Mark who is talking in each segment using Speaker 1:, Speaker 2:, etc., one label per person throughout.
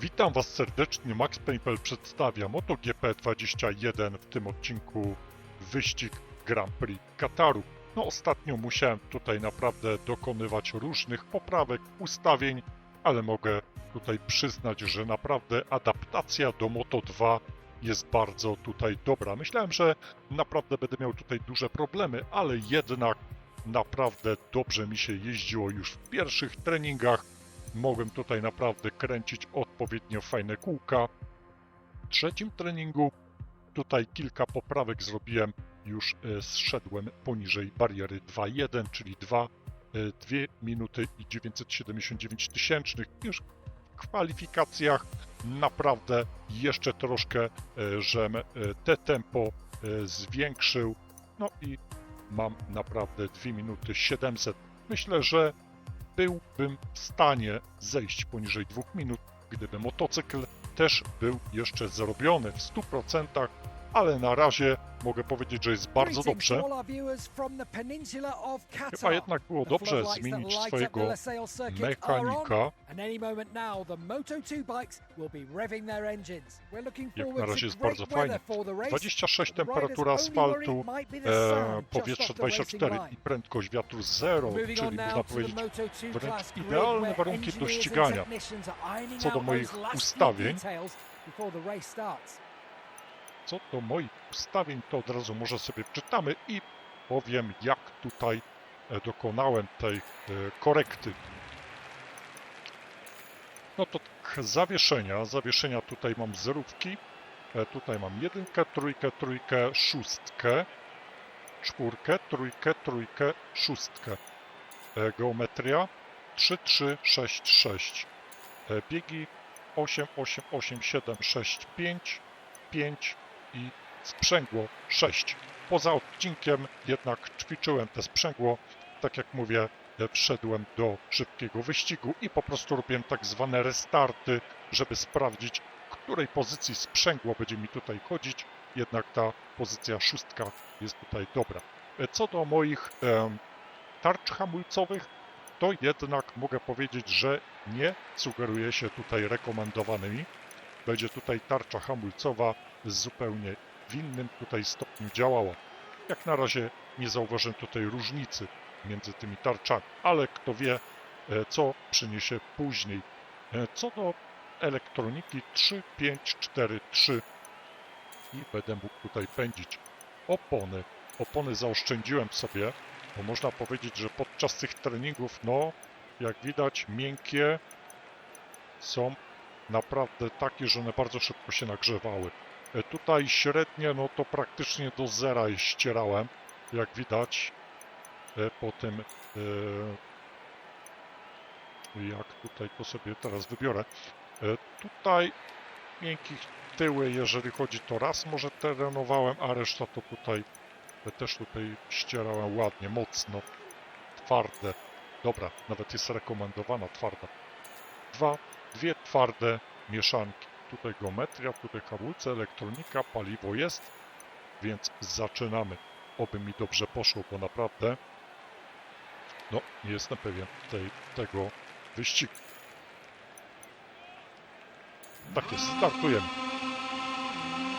Speaker 1: Witam Was serdecznie, Max Paintball przedstawia MotoGP 21 w tym odcinku wyścig Grand Prix Kataru. No ostatnio musiałem tutaj naprawdę dokonywać różnych poprawek, ustawień, ale mogę tutaj przyznać, że naprawdę adaptacja do Moto 2 jest bardzo tutaj dobra. Myślałem, że naprawdę będę miał tutaj duże problemy, ale jednak naprawdę dobrze mi się jeździło już w pierwszych treningach. Mogłem tutaj naprawdę kręcić odpowiednio fajne kółka. W trzecim treningu tutaj kilka poprawek zrobiłem. Już e, zszedłem poniżej bariery 2.1, czyli 2, e, 2 minuty i 979 tysięcznych. Już w kwalifikacjach naprawdę jeszcze troszkę, e, żem e, te tempo e, zwiększył. No i mam naprawdę 2 minuty 700. Myślę, że byłbym w stanie zejść poniżej 2 minut, gdyby motocykl też był jeszcze zrobiony w 100%, ale na razie mogę powiedzieć, że jest bardzo dobrze. Chyba jednak było dobrze zmienić swojego mechanika.
Speaker 2: Jak na razie jest bardzo fajnie. 26 temperatura asfaltu,
Speaker 1: E, powietrze 24 i prędkość wiatru 0, czyli można powiedzieć wręcz idealne warunki do ścigania. Co do moich ustawień, Co do moich ustawień, to od razu może sobie wczytamy i powiem, jak tutaj e, dokonałem tej e, korekty. No to tak, zawieszenia. Zawieszenia tutaj mam zerówki. E, Tutaj mam jedynkę, trójkę, trójkę, szóstkę, czwórkę, trójkę, trójkę, szóstkę. Geometria 3, 3, 6, 6. E, Biegi 8, 8, 8, 7, 6, 5, 5 i sprzęgło 6. Poza odcinkiem jednak ćwiczyłem te sprzęgło. Tak jak mówię, e, wszedłem do szybkiego wyścigu i po prostu robiłem tak zwane restarty, żeby sprawdzić, której pozycji sprzęgło będzie mi tutaj chodzić. Jednak ta pozycja szóstka jest tutaj dobra. E, Co do moich em, tarcz hamulcowych, to jednak mogę powiedzieć, że nie sugeruje się tutaj rekomendowanymi. Będzie tutaj tarcza hamulcowa zupełnie w innym tutaj stopniu działała. Jak na razie nie zauważyłem tutaj różnicy między tymi tarczami, ale kto wie, e, co przyniesie później. E, Co do elektroniki 3, 5, 4, 3 i będę mógł tutaj pędzić. Opony. Opony zaoszczędziłem sobie, bo można powiedzieć, że podczas tych treningów, no, jak widać, miękkie są naprawdę takie, że one bardzo szybko się nagrzewały. E, Tutaj średnie, no to praktycznie do zera je ścierałem, jak widać. E, Po tym, e, jak tutaj to sobie teraz wybiorę. Tutaj miękkich tyły, jeżeli chodzi, to raz może terenowałem, a reszta to tutaj też tutaj ścierałem ładnie, mocno, twarde. Dobra, nawet jest rekomendowana twarda. Dwa, twarde mieszanki. Tutaj geometria, tutaj hamulce, elektronika, paliwo jest, więc zaczynamy. Oby mi dobrze poszło, bo naprawdę no, nie jestem pewien tej, tego wyścigu. Tak jest, startujemy.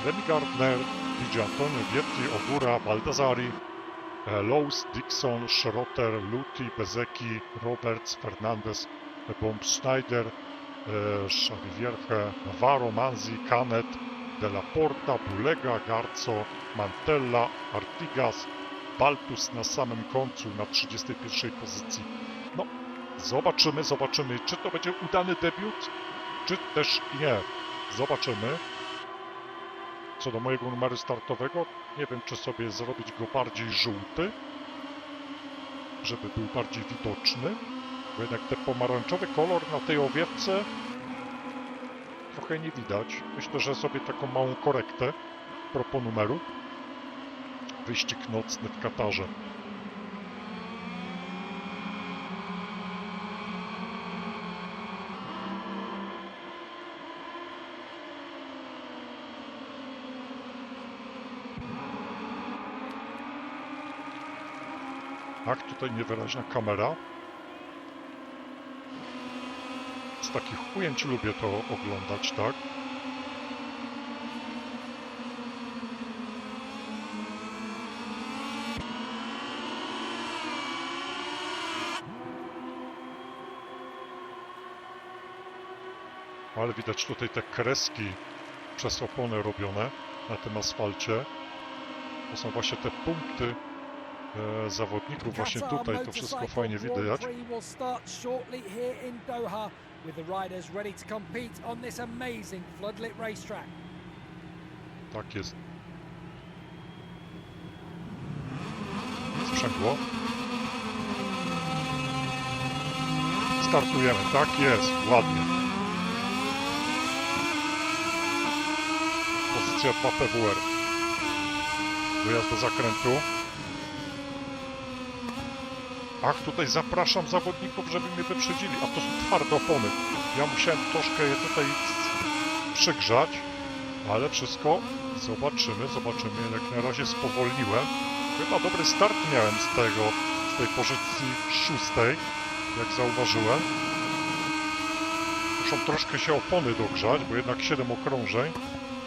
Speaker 1: Remy Gardner, DJ Antonio Vietti, Ogura, Baldassari, Lowe's, Dixon, Schrotter, Luti, Bezeki, Roberts, Fernandez, Bomb Schneider, Xavierche, Navarro, Manzi, Canet, De La Porta, Bulega, Garco, Mantella, Artigas, Baltus na samym końcu, na 31 pozycji. No, zobaczymy, zobaczymy, czy to będzie udany debiut, czy też nie. Zobaczymy. Co do mojego numeru startowego, nie wiem, czy sobie zrobić go bardziej żółty, żeby był bardziej widoczny, bo jednak ten pomarańczowy kolor na tej owiewce trochę nie widać. Myślę, że sobie taką małą korektę propos numeru. Wyścig nocny w Katarze. Ach, tutaj niewyraźna kamera. Z takich ujęć lubię to oglądać, tak? Ale widać tutaj te kreski przez opony robione na tym asfalcie. To są właśnie te punkty zawodników. Właśnie tutaj to wszystko fajnie widać. Tak jest. Sprzęgło. Startujemy, tak jest, ładnie. Pozycja 2 PWR. Dojazd do zakrętu. Ach, tutaj zapraszam zawodników, żeby mnie wyprzedzili. A to są twarde opony. Ja musiałem troszkę je tutaj przygrzać. Ale wszystko zobaczymy, zobaczymy. Jak na razie spowolniłem. Chyba dobry start miałem z tego, z tej pozycji szóstej, jak zauważyłem. Muszą troszkę się opony dogrzać, bo jednak 7 okrążeń,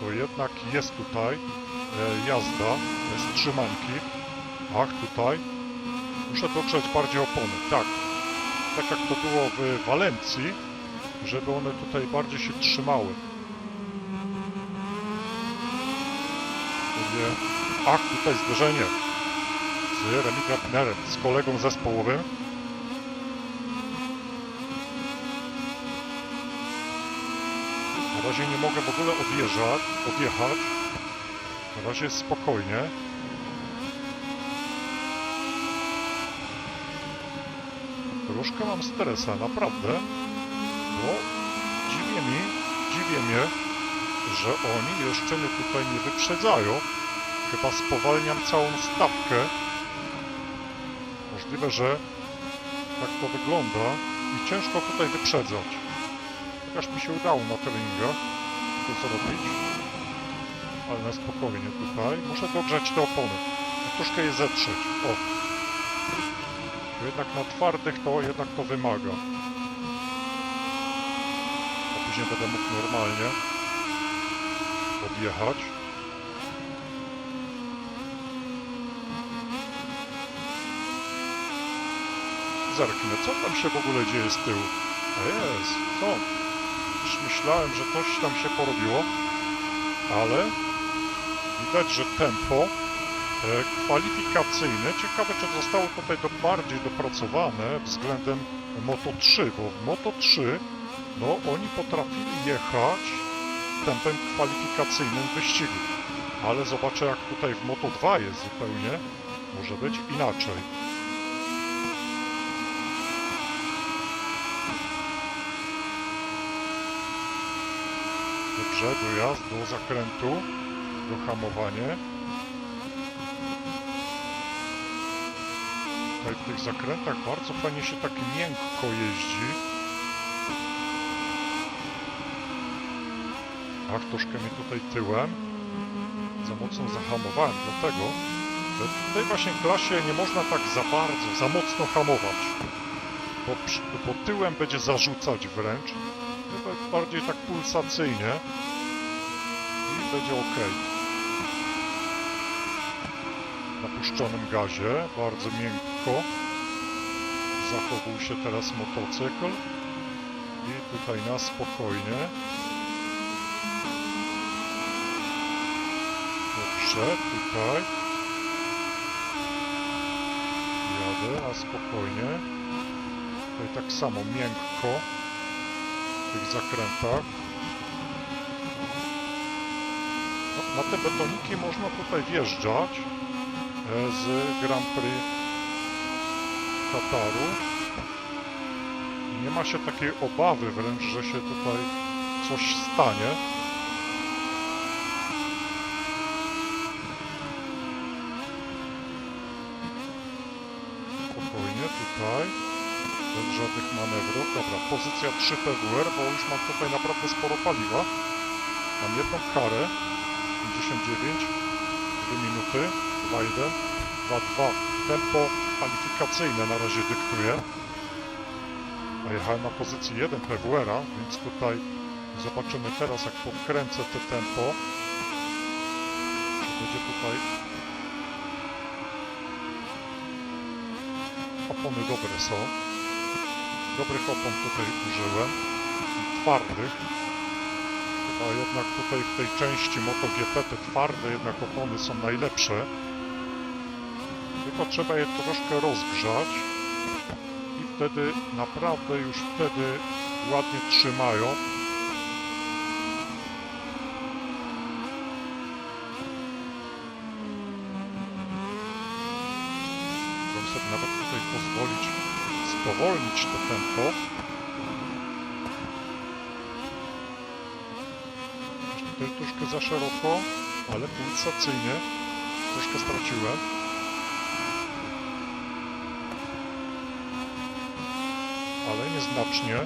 Speaker 1: to jednak jest tutaj e, jazda, jest trzymanki. Ach, tutaj muszę dogrzać bardziej opony. Tak, tak jak to było w Walencji, żeby one tutaj bardziej się trzymały. Ach, tutaj zderzenie z Remi Gardnerem, z kolegą zespołowym. Na razie nie mogę w ogóle odjeżdżać, odjechać. Na razie jest spokojnie. Troszkę mam stresa, naprawdę, bo dziwię mi, dziwię mnie, że oni jeszcze mnie tutaj nie wyprzedzają. Chyba spowalniam całą stawkę. Możliwe, że tak to wygląda i ciężko tutaj wyprzedzać. Chociaż mi się udało na treningach to zrobić. Ale na spokojnie tutaj. Muszę dogrzać te opony. Troszkę je zetrzeć. O. Jednak na twardych to jednak to wymaga. A później będę mógł normalnie odjechać. Zerknę, co tam się w ogóle dzieje z tyłu? A jest, co? Już myślałem, że coś tam się porobiło, ale widać, że tempo kwalifikacyjne, ciekawe czy zostało tutaj do, bardziej dopracowane względem Moto3, bo w Moto3 no oni potrafili jechać tempem kwalifikacyjnym wyścigu. Ale zobaczę jak tutaj w Moto2 jest zupełnie. Może być inaczej. Dobrze, dojazd do zakrętu, do hamowanie. Tutaj w tych zakrętach bardzo fajnie się tak miękko jeździ. Ach, troszkę mnie tutaj tyłem. Za mocno zahamowałem, dlatego że w tej właśnie klasie nie można tak za bardzo, za mocno hamować. Bo, bo tyłem będzie zarzucać wręcz. Chyba bardziej tak pulsacyjnie. I będzie ok. Na puszczonym gazie, bardzo miękko. Zachowuj się teraz motocykl. I tutaj na spokojnie. Dobrze, tutaj. Jadę, a spokojnie. Tutaj tak samo miękko w tych zakrętach. No, na te betoniki można tutaj wjeżdżać e, z Grand Prix Kataru. Nie ma się takiej obawy wręcz, że się tutaj coś stanie. Spokojnie tutaj. Bez żadnych manewrów. Dobra, pozycja 3 PWR, bo już mam tutaj naprawdę sporo paliwa. Mam jedną karę. 59. 2 minuty. 2-1. 2-2. Tempo kwalifikacyjne na razie dyktuje. A Jechałem na pozycji 1 PWR-a, więc tutaj zobaczymy teraz, jak podkręcę te tempo. Czy będzie tutaj... Opony dobre są. Dobrych opon tutaj użyłem. Twardych. Chyba jednak tutaj w tej części MotoGP te twarde jednak opony są najlepsze. Tylko trzeba je troszkę rozgrzać i wtedy naprawdę już wtedy ładnie trzymają. Mogę sobie nawet tutaj pozwolić spowolnić to tempo. Tutaj troszkę za szeroko, ale pulsacyjnie troszkę straciłem. Ale nieznacznie.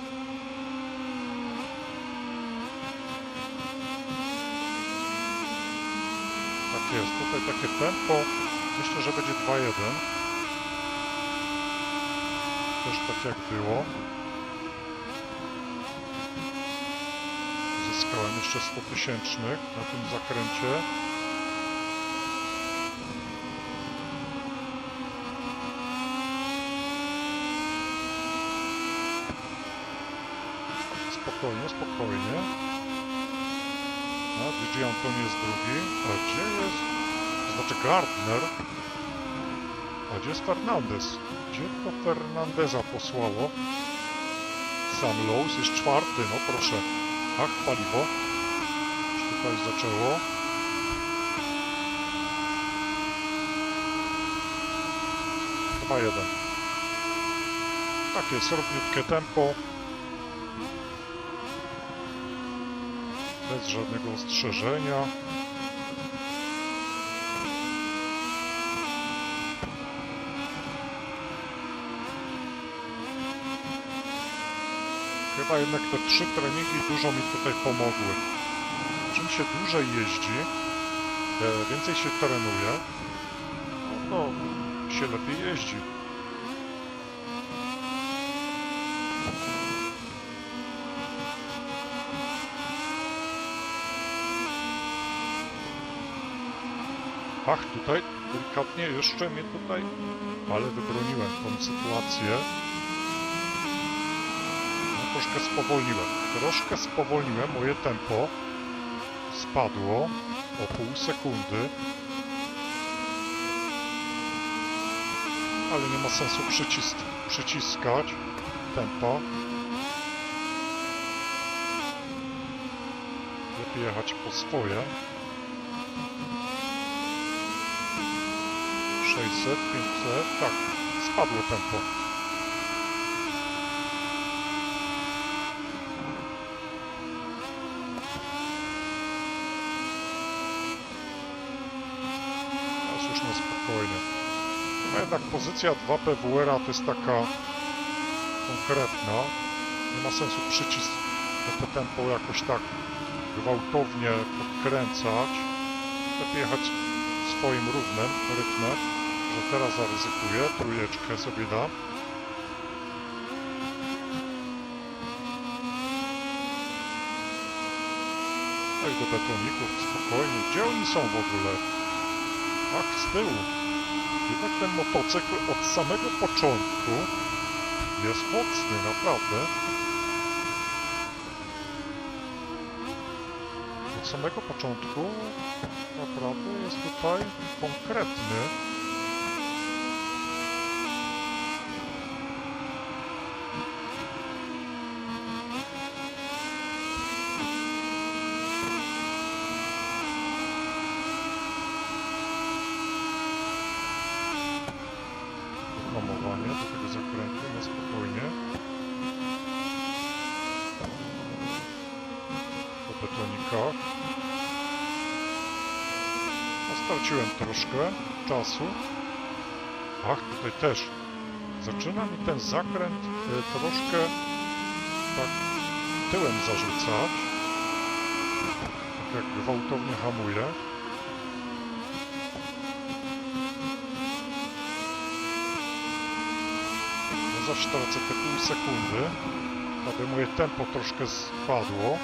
Speaker 1: Tak jest, tutaj takie tempo. Myślę, że będzie 2-1. Też tak jak było. Zyskałem jeszcze 100 tysięcznych na tym zakręcie. Spokojnie. A, DJ Antoni jest drugi. A gdzie jest? Znaczy Gardner. A gdzie jest Fernandez? Gdzie to Fernandeza posłało? Sam Lowe's jest czwarty, no proszę. Ach, paliwo. Już tutaj zaczęło. Chyba jeden. Tak jest, tempo. Bez żadnego ostrzeżenia. Chyba jednak te trzy treningi dużo mi tutaj pomogły. Czym się dłużej jeździ, e, więcej się trenuje, no to się lepiej jeździ. Ach, tutaj delikatnie jeszcze mnie tutaj, ale wybroniłem tą sytuację. No, troszkę spowolniłem. Troszkę spowolniłem moje tempo. Spadło o pół sekundy. Ale nie ma sensu przycis przyciskać tempa. Lepiej jechać po swoje. 600, 500, tak, spadło tempo. Teraz spokojnie. No jednak pozycja 2 PWR-a to jest taka konkretna. Nie ma sensu przycisk to tempo jakoś tak gwałtownie podkręcać. Lepiej jechać swoim równym rytmem, że teraz zaryzykuję, trójeczkę sobie dam. No i do betoników, spokojnie. Gdzie oni są w ogóle? Ach, z tyłu. Jednak ten motocykl od samego początku jest mocny, naprawdę. Od samego początku naprawdę jest tutaj konkretny. Hamowanie do tego zakrętu na spokojnie. Po betonikach. No, straciłem troszkę czasu. Ach, tutaj też. Zaczyna mi ten zakręt y, troszkę tak tyłem zarzucać. Tak jak gwałtownie hamuje. zaś tracę te pół sekundy. Aby moje tempo troszkę spadło.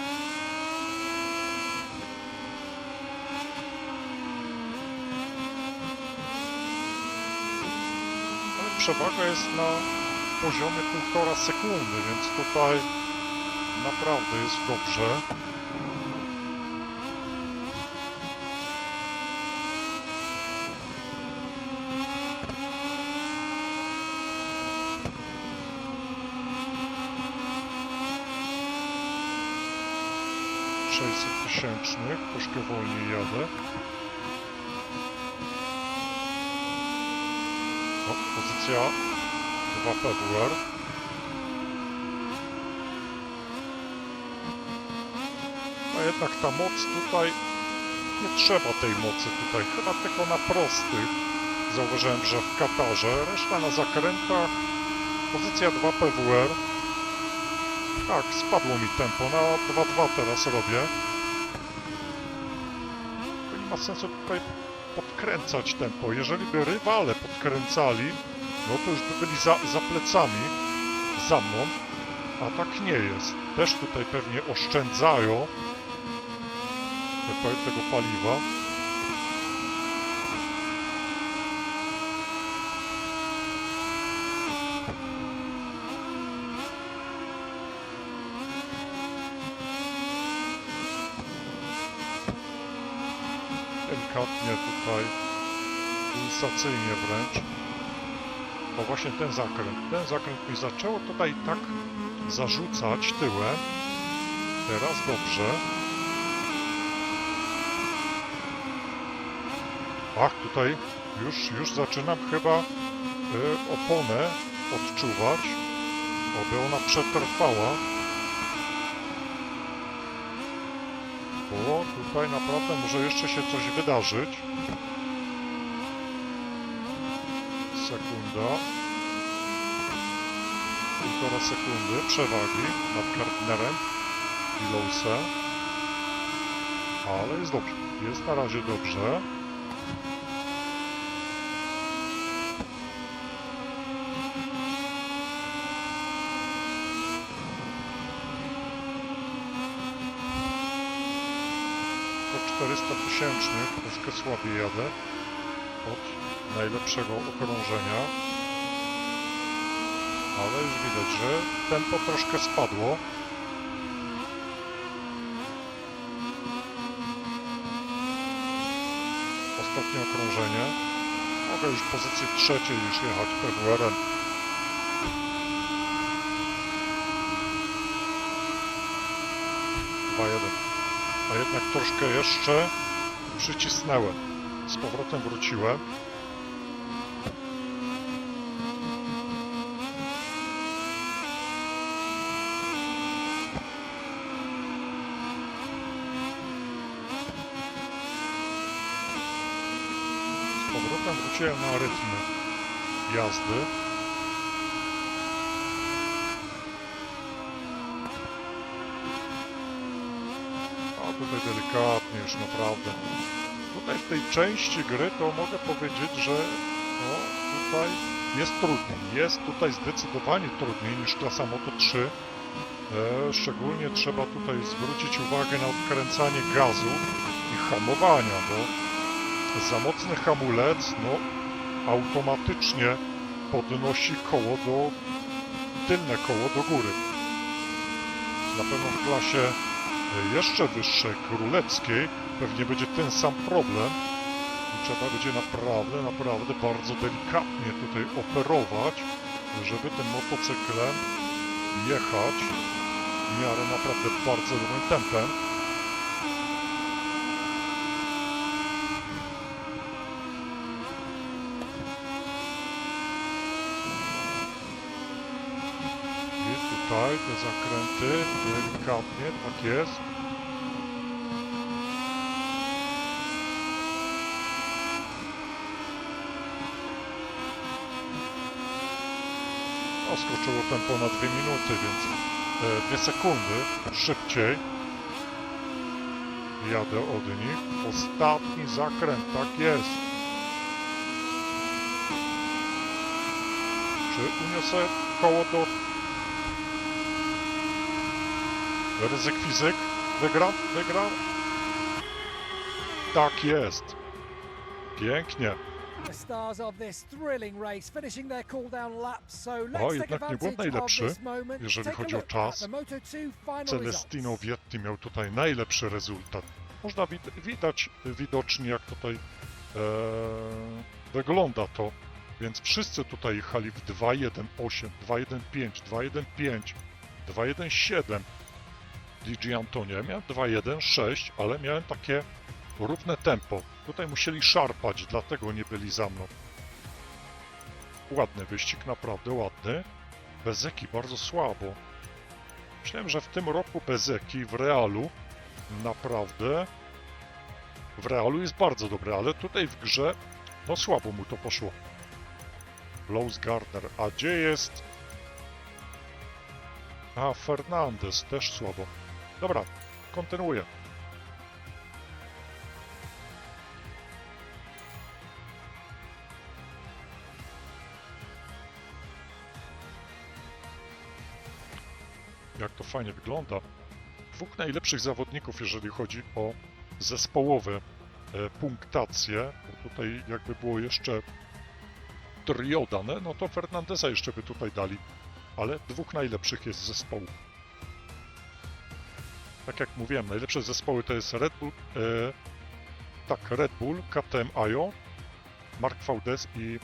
Speaker 1: Przewaga jest na poziomie półtora sekundy, więc tutaj naprawdę jest dobrze. Tysięcznych, troszkę wolniej jadę. Pozycja 2 PWR. A jednak ta moc tutaj, nie trzeba tej mocy tutaj, chyba tylko na prostych. Zauważyłem, że w Katarze, reszta na zakrętach, pozycja 2 PWR. Tak, spadło mi tempo, na 2.2 teraz robię. To nie ma sensu tutaj podkręcać tempo. Jeżeli by rywale podkręcali, no to już by byli za, za plecami, za mną, a tak nie jest. Też tutaj pewnie oszczędzają te- tego paliwa. Delikatnie tutaj, pulsacyjnie wręcz. O właśnie ten zakręt. Ten zakręt mi zaczęło tutaj tak zarzucać tyłem. Teraz dobrze. Ach, tutaj już, już zaczynam chyba y, oponę odczuwać. Oby ona przetrwała. Bo tutaj naprawdę może jeszcze się coś wydarzyć. Sekunda. Półtora sekundy przewagi nad Kartnerem i Lowsem. Ale jest dobrze. Jest na razie dobrze. Do 400 tysięcznych troszkę słabiej jadę od najlepszego okrążenia. Ale już widać, że tempo troszkę spadło. Ostatnie okrążenie. Mogę już w pozycji trzeciej już jechać PWR-em. A jednak troszkę jeszcze przycisnęłem. Z powrotem wróciłem. Powrotem wróciłem na rytmy jazdy. A tutaj delikatnie już naprawdę. Tutaj w tej części gry to mogę powiedzieć, że no, tutaj jest trudniej. Jest tutaj zdecydowanie trudniej niż klasa Moto 3. E, szczególnie trzeba tutaj zwrócić uwagę na odkręcanie gazu i hamowania, bo za mocny hamulec no, automatycznie podnosi koło do tylne koło do góry. Na pewno w klasie e, jeszcze wyższej, królewskiej, pewnie będzie ten sam problem. Trzeba będzie naprawdę, naprawdę bardzo delikatnie tutaj operować, żeby tym motocyklem jechać w miarę naprawdę bardzo dobrym tempem. I tutaj te zakręty delikatnie, tak jest. No, skoczyło tempo na dwie minuty, więc e, dwie sekundy szybciej jadę od nich. Ostatni zakręt, tak jest. Y, Uniosę koło do... Ryzyk fizyk. Wygram, wygram. Tak jest. Pięknie.
Speaker 2: The stars of this thrilling race finishing their cool down laps. So let's take
Speaker 1: jednak nie był
Speaker 2: advantage of
Speaker 1: najlepszy,
Speaker 2: this moment.
Speaker 1: jeżeli chodzi o czas.
Speaker 2: the Moto2 final
Speaker 1: Celestino. Vietti miał tutaj najlepszy rezultat. Można wid- widać widocznie, jak tutaj e, wygląda to. Więc wszyscy tutaj jechali w 2.1.8, 2.1.5, 2.1.5, 2.1.7. DG Antonio, ja miałem 2.1.6, ale miałem takie równe tempo. Tutaj musieli szarpać, dlatego nie byli za mną. Ładny wyścig, naprawdę ładny. Bezeki bardzo słabo. Myślałem, że w tym roku Bezeki w Realu naprawdę w Realu jest bardzo dobry, ale tutaj w grze no słabo mu to poszło. Lowe's Gardner, a gdzie jest? A, Fernandez też słabo. Dobra, kontynuuję. Jak to fajnie wygląda. Dwóch najlepszych zawodników, jeżeli chodzi o zespołowe e, punktacje. Bo tutaj jakby było jeszcze trio dane, no to Fernandeza jeszcze by tutaj dali. Ale dwóch najlepszych jest zespołu. Tak jak mówiłem, najlepsze zespoły to jest Red Bull, e, tak, Red Bull, KTM IO, Mark Valdez i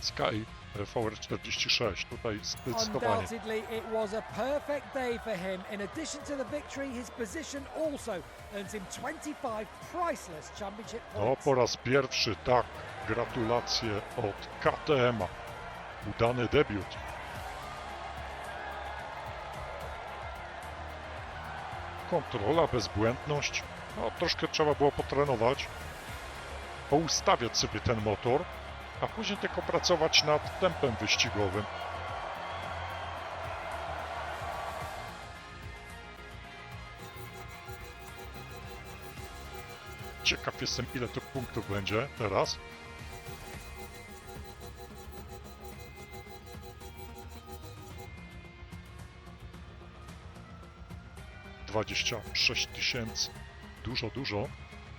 Speaker 1: Sky e, VR46. Tutaj zdecydowanie.
Speaker 2: It was a perfect day for him. In addition to the victory, his position also earns him 25 priceless championship
Speaker 1: No,
Speaker 2: points.
Speaker 1: po raz pierwszy, tak. Gratulacje od KTM-a. Udany debiut. Kontrola, bezbłędność. No, troszkę trzeba było potrenować. Poustawiać sobie ten motor, a później tylko pracować nad tempem wyścigowym. Ciekaw jestem, ile to punktów będzie teraz. Dwadzieścia sześć tysięcy. Dużo, dużo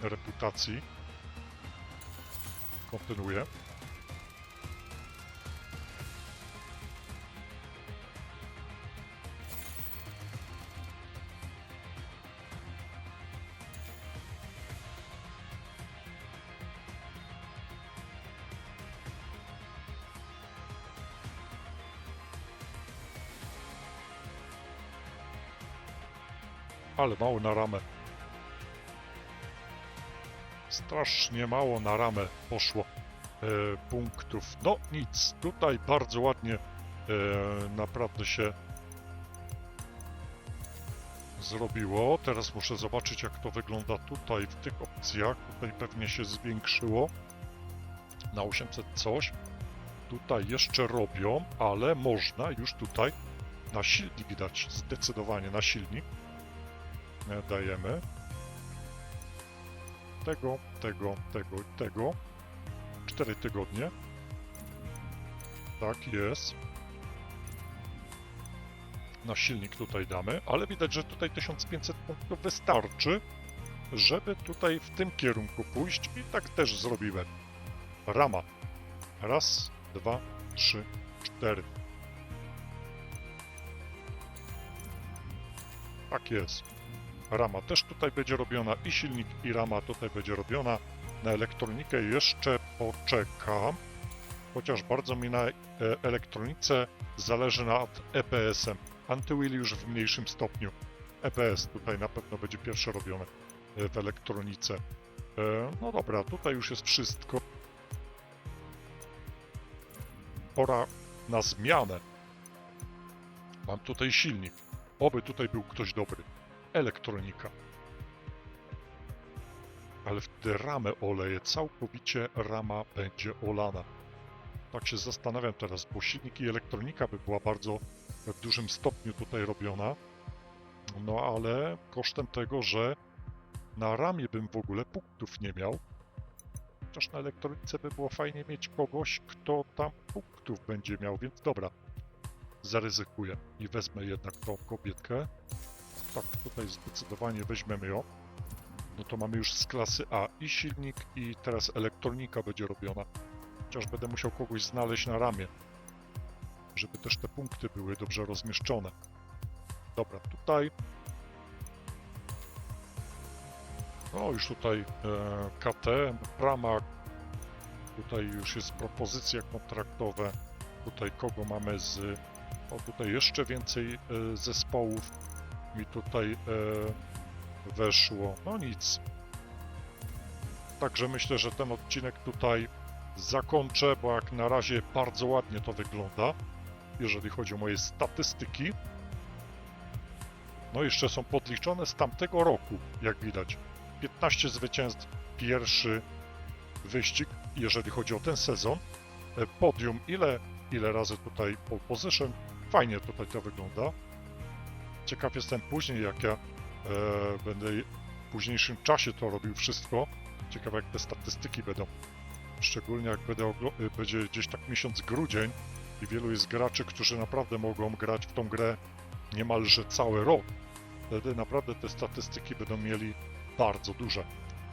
Speaker 1: reputacji. Kontynuuję. Ale mało na ramę. Strasznie mało na ramę poszło e, punktów. No nic, tutaj bardzo ładnie e, naprawdę się zrobiło. Teraz muszę zobaczyć jak to wygląda tutaj w tych opcjach. Tutaj pewnie się zwiększyło na 800 coś. Tutaj jeszcze robią, ale można już tutaj na silnik dać, zdecydowanie na silnik. E, Dajemy tego, tego, tego i tego. 4 tygodnie. Tak jest. Na silnik tutaj damy, ale widać, że tutaj 1500 punktów wystarczy, żeby tutaj w tym kierunku pójść i tak też zrobiłem. Rama. Raz, dwa, trzy, cztery. Tak jest. Rama też tutaj będzie robiona i silnik i rama tutaj będzie robiona. Na elektronikę jeszcze poczekam, chociaż bardzo mi na e, elektronice zależy nad EPS-em. Antywheel już w mniejszym stopniu. EPS tutaj na pewno będzie pierwsze robione e, w elektronice. E, No dobra, tutaj już jest wszystko. Pora na zmianę. Mam tutaj silnik. Oby tutaj był ktoś dobry elektronika. Ale wtedy ramę oleję, całkowicie rama będzie olana. Tak się zastanawiam teraz, bo silnik i elektronika by była bardzo w dużym stopniu tutaj robiona. No ale kosztem tego, że na ramie bym w ogóle punktów nie miał. chociaż na elektronice by było fajnie mieć kogoś, kto tam punktów będzie miał, więc dobra. Zaryzykuję i wezmę jednak tą kobietkę. Tak, tutaj zdecydowanie weźmiemy ją. No to mamy już z klasy A i silnik, i teraz elektronika będzie robiona. Chociaż będę musiał kogoś znaleźć na ramię, żeby też te punkty były dobrze rozmieszczone. Dobra, tutaj. No, już tutaj e, KTM. Tutaj już jest propozycje kontraktowe. Tutaj kogo mamy z. O, tutaj jeszcze więcej e, zespołów mi tutaj e, weszło. No nic. Także myślę, że ten odcinek tutaj zakończę, bo jak na razie bardzo ładnie to wygląda, jeżeli chodzi o moje statystyki. No jeszcze są podliczone z tamtego roku, jak widać. 15 zwycięstw, pierwszy wyścig, jeżeli chodzi o ten sezon. E, Podium, ile, ile razy tutaj pole position. Fajnie tutaj to wygląda. Ciekaw jestem później, jak ja e, będę w późniejszym czasie to robił wszystko. Ciekawe, jak te statystyki będą. Szczególnie jak będę y, będzie gdzieś tak miesiąc grudzień i wielu jest graczy, którzy naprawdę mogą grać w tą grę niemalże cały rok. Wtedy naprawdę te statystyki będą mieli bardzo duże.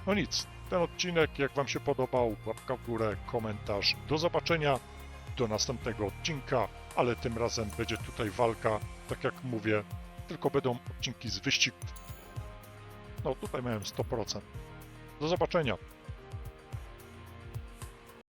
Speaker 1: No nic, ten odcinek, jak Wam się podobał, łapka w górę, komentarz. Do zobaczenia, do następnego odcinka, ale tym razem będzie tutaj walka, tak jak mówię, tylko będą odcinki z wyścigów. No tutaj miałem 100%. Do zobaczenia.